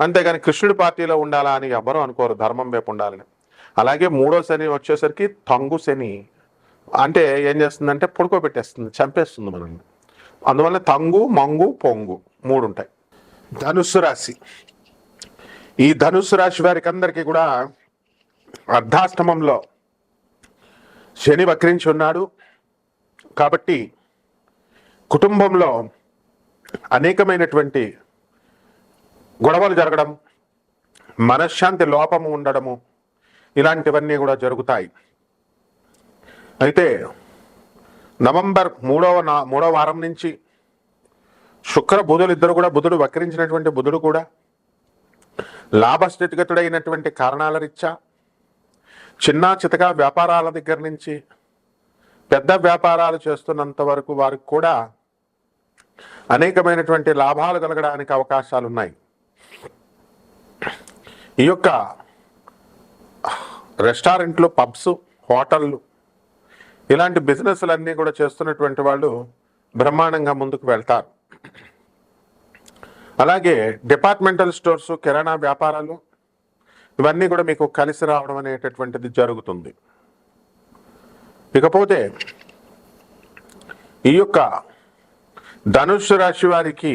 అంతేగాని కృష్ణుడి పార్టీలో ఉండాలా అని ఎవ్వరూ అనుకోరు ధర్మం వైపు ఉండాలని. అలాగే మూడో శని వచ్చేసరికి తంగు శని. అంటే ఏం చేస్తుందంటే పడుకోబెట్టేస్తుంది చంపేస్తుంది మనల్ని. అందువల్ల తంగు మంగు పొంగు మూడు ఉంటాయి ధనుస్సు రాశి. ఈ ధనుస్సు రాశి వారికి అందరికీ కూడా అర్ధాష్టమంలో శని వక్రించి ఉన్నాడు. కాబట్టి కుటుంబంలో అనేకమైనటువంటి గొడవలు జరగడం మనశ్శాంతి లోపము ఉండడము ఇలాంటివన్నీ కూడా జరుగుతాయి. అయితే నవంబర్ మూడవ నా మూడవ వారం నుంచి శుక్ర బుధులు ఇద్దరు కూడా బుధుడు వక్రించినటువంటి బుధుడు కూడా లాభస్థితిగతుడైనటువంటి కారణాల రీత్యా చిన్న చితక వ్యాపారాల దగ్గర నుంచి పెద్ద వ్యాపారాలు చేస్తున్నంత వరకు వారికి కూడా అనేకమైనటువంటి లాభాలు కలగడానికి అవకాశాలు ఉన్నాయి ఈ యొక్క రెస్టారెంట్లు పబ్స్ హోటళ్ళు ఇలాంటి బిజినెస్లన్నీ కూడా చేస్తున్నటువంటి వాళ్ళు బ్రహ్మాండంగా ముందుకు వెళ్తారు. అలాగే డిపార్ట్మెంటల్ స్టోర్స్ కిరాణా వ్యాపారాలు ఇవన్నీ కూడా మీకు కలిసి రావడం అనేటటువంటిది జరుగుతుంది. ఇకపోతే ఈ యొక్క ధనుస్సు రాశి వారికి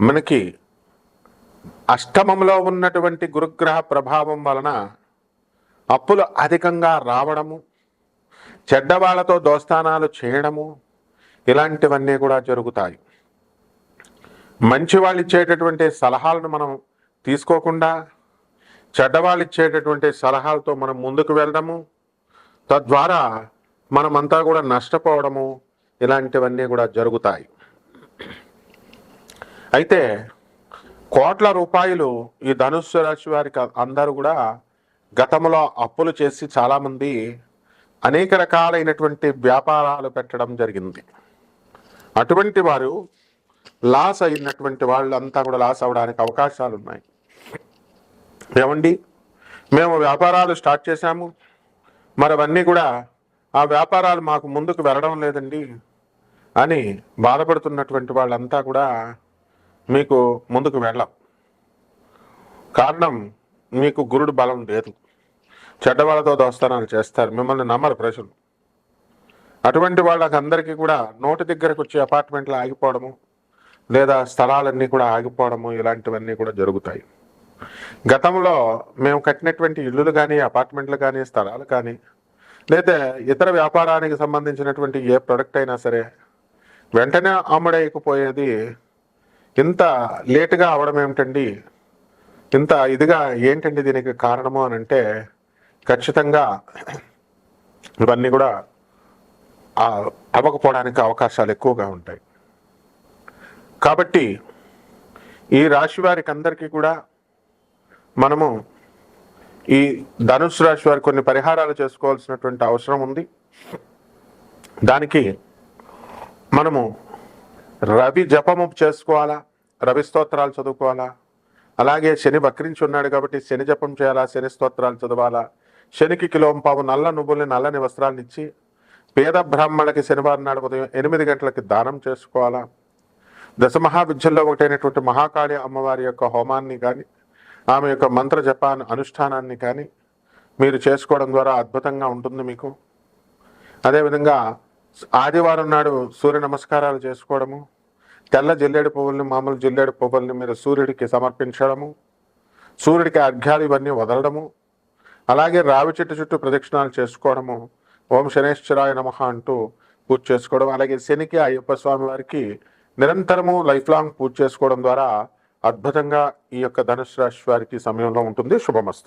మనకి అష్టమంలో ఉన్నటువంటి గురుగ్రహ ప్రభావం వలన అప్పులు అధికంగా రావడము చెడ్డవాళ్ళతో దోస్తానాలు చేయడము ఇలాంటివన్నీ కూడా జరుగుతాయి. మంచి వాళ్ళు ఇచ్చేటటువంటి సలహాలను మనం తీసుకోకుండా చెడ్డవాళ్ళు ఇచ్చేటటువంటి సలహాలతో మనం ముందుకు వెళ్ళడము తద్వారా మనమంతా కూడా నష్టపోవడము ఇలాంటివన్నీ కూడా జరుగుతాయి. అయితే కోట్ల రూపాయలు ఈ ధనుస్సు రాశి వారికి అందరూ కూడా గతంలో అప్పులు చేసి చాలామంది అనేక రకాలైనటువంటి వ్యాపారాలు పెట్టడం జరిగింది. అటువంటి వారు లాస్ అయినటువంటి వాళ్ళంతా కూడా లాస్ అవడానికి అవకాశాలు ఉన్నాయి. ఏమండి? మేము వ్యాపారాలు స్టార్ట్ చేశాము. మరి అవన్నీ కూడా ఆ వ్యాపారాలు మాకు ముందుకు వెళ్ళడం లేదండి అని బాధపడుతున్నటువంటి వాళ్ళంతా కూడా మీకు ముందుకు వెళ్ళం. కారణం మీకు గురుడు బలం లేదు. చెడ్డవాళ్ళతో దోస్తానాలు చేస్తారు. మిమ్మల్ని నమ్మరు ప్రజలు. అటువంటి వాళ్ళకందరికీ కూడా నోటి దగ్గరకు వచ్చి అపార్ట్మెంట్లు ఆగిపోవడము లేదా స్థలాలన్నీ కూడా ఆగిపోవడము ఇలాంటివన్నీ కూడా జరుగుతాయి. గతంలో మేము కట్టినటువంటి ఇల్లులు కానీ అపార్ట్మెంట్లు కానీ స్థలాలు కానీ లేదా ఇతర వ్యాపారానికి సంబంధించినటువంటి ఏ ప్రొడక్ట్ అయినా సరే వెంటనే అమ్ముడైకపోయేది ఇంత లేటుగా అవడం ఏమిటండి? ఇంత ఇదిగా ఏంటండి దీనికి కారణము అని అంటే ఖచ్చితంగా ఇవన్నీ కూడా అవ్వకపోవడానికి అవకాశాలు ఎక్కువగా ఉంటాయి. కాబట్టి ఈ రాశి వారికి అందరికీ కూడా మనము ఈ ధనుసు రాశి వారి కొన్ని పరిహారాలు చేసుకోవాల్సినటువంటి అవసరం ఉంది. దానికి మనము రవి జపము చేసుకోవాలా? రవి స్తోత్రాలు చదువుకోవాలా? అలాగే శని వక్రించి ఉన్నాడు కాబట్టి శని జపం చేయాలా? శని స్తోత్రాలు చదవాలా? శనికి కిలోంపావు నల్ల నువ్వుల్ని నల్లని వస్త్రాలను ఇచ్చి పేద బ్రాహ్మణులకి శనివారం నాడు ఉదయం ఎనిమిది గంటలకి దానం చేసుకోవాలా? దశమహావిద్యల్లో ఒకటైనటువంటి మహాకాళి అమ్మవారి యొక్క హోమాన్ని కానీ ఆమె యొక్క మంత్ర జపాన్ అనుష్ఠానాన్ని కానీ మీరు చేసుకోవడం ద్వారా అద్భుతంగా ఉంటుంది మీకు. అదేవిధంగా ఆదివారం నాడు సూర్య నమస్కారాలు చేసుకోవడము తెల్ల జిల్లేడు పువ్వుల్ని మామూలు జిల్లేడు పువ్వుల్ని మీరు సూర్యుడికి సమర్పించడము సూర్యుడికి అర్ఘ్యాలు ఇవన్నీ వదలడము అలాగే రావి చెట్టు చుట్టూ ప్రదక్షిణాలు చేసుకోవడము ఓం శనేశ్వరాయ నమ అంటూ పూజ చేసుకోవడం అలాగే శనికి అయ్యప్ప స్వామి వారికి నిరంతరము లైఫ్ లాంగ్ పూజ చేసుకోవడం ద్వారా అద్భుతంగా ఈ యొక్క ధనుసు రాశి వారికి సమయంలో ఉంటుంది. శుభమస్తు.